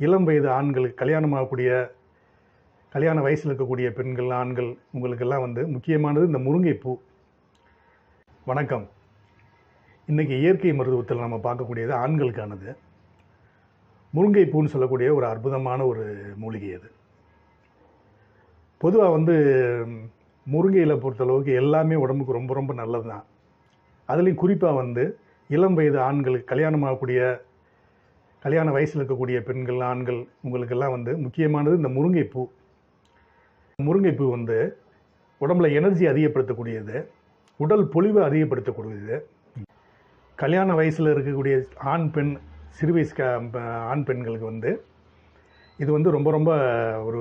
இளம் வயது ஆண்களுக்கு கல்யாணமாகக்கூடிய கல்யாண வயசில் இருக்கக்கூடிய பெண்கள் ஆண்கள் உங்களுக்கெல்லாம் வந்து முக்கியமானது இந்த முருங்கைப்பூ. வணக்கம். இன்றைக்கி இயற்கை மருத்துவத்தில் நம்ம பார்க்கக்கூடியது ஆண்களுக்கானது. முருங்கைப்பூன்னு சொல்லக்கூடிய ஒரு அற்புதமான ஒரு மூலிகை அது. பொதுவாக வந்து முருங்கையில் பொறுத்தளவுக்கு எல்லாமே உடம்புக்கு ரொம்ப ரொம்ப நல்லது தான் அதுலேயும் குறிப்பாக வந்து இளம் வயது ஆண்களுக்கு கல்யாணமாகக்கூடிய கல்யாண வயசில் இருக்கக்கூடிய பெண்கள் ஆண்கள் உங்களுக்கெல்லாம் வந்து முக்கியமானது இந்த முருங்கைப்பூ. முருங்கைப்பூ வந்து உடம்புல எனர்ஜி அதிகப்படுத்தக்கூடியது உடல் பொலிவை அதிகப்படுத்தக்கூடியது. கல்யாண வயசில் இருக்கக்கூடிய ஆண் பெண் சிறு வயசு ஆண் பெண்களுக்கு வந்து இது வந்து ரொம்ப ரொம்ப ஒரு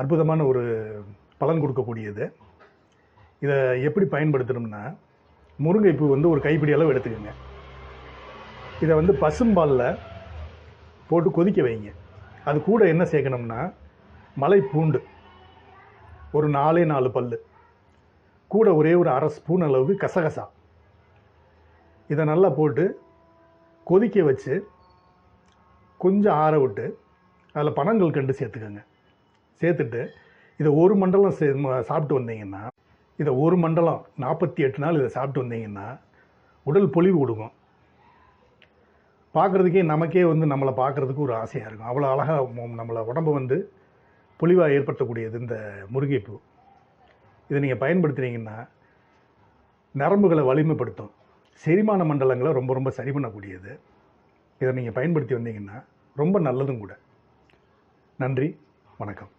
அற்புதமான ஒரு பலன் கொடுக்கக்கூடியது. இதை எப்படி பயன்படுத்தணும்னா முருங்கைப்பூ வந்து ஒரு கைப்பிடி அளவு எடுத்துக்கோங்க. இதை வந்து பசும்பாலில் போட்டு கொதிக்க வைங்க. அது கூட என்ன சேர்க்கணும்னா மலை பூண்டு. ஒரு நாலே நாலு பல் கூட ஒரே ஒரு அரை ஸ்பூன் அளவுக்கு கசகசா. இதை நல்லா போட்டு கொதிக்க வச்சு கொஞ்சம் ஆற விட்டு அதில் பனங்கள் கண்டு சேர்த்துக்கோங்க. சேர்த்துட்டு இதை ஒரு மண்டலம் சே சாப்பிட்டு வந்தீங்கன்னா இதை ஒரு மண்டலம் நாற்பத்தி எட்டு நாள் இதை சாப்பிட்டு வந்தீங்கன்னா உடல் பொலிவு கொடுக்கும். பார்க்குறதுக்கே நமக்கே வந்து நம்மளை பார்க்குறதுக்கு ஒரு ஆசையாக இருக்கும். அவ்வளோ அழகாக நம்மளை உடம்பு வந்து பொலிவாக ஏற்படுத்தக்கூடியது இந்த முருங்கைப்பூ. இதை நீங்கள் பயன்படுத்துனீங்கன்னா நரம்புகளை வலிமைப்படுத்தும். செரிமான மண்டலங்களை ரொம்ப ரொம்ப சரி பண்ணக்கூடியது. இதை நீங்கள் பயன்படுத்தி வந்தீங்கன்னா ரொம்ப நல்லதும் கூட. நன்றி. வணக்கம்.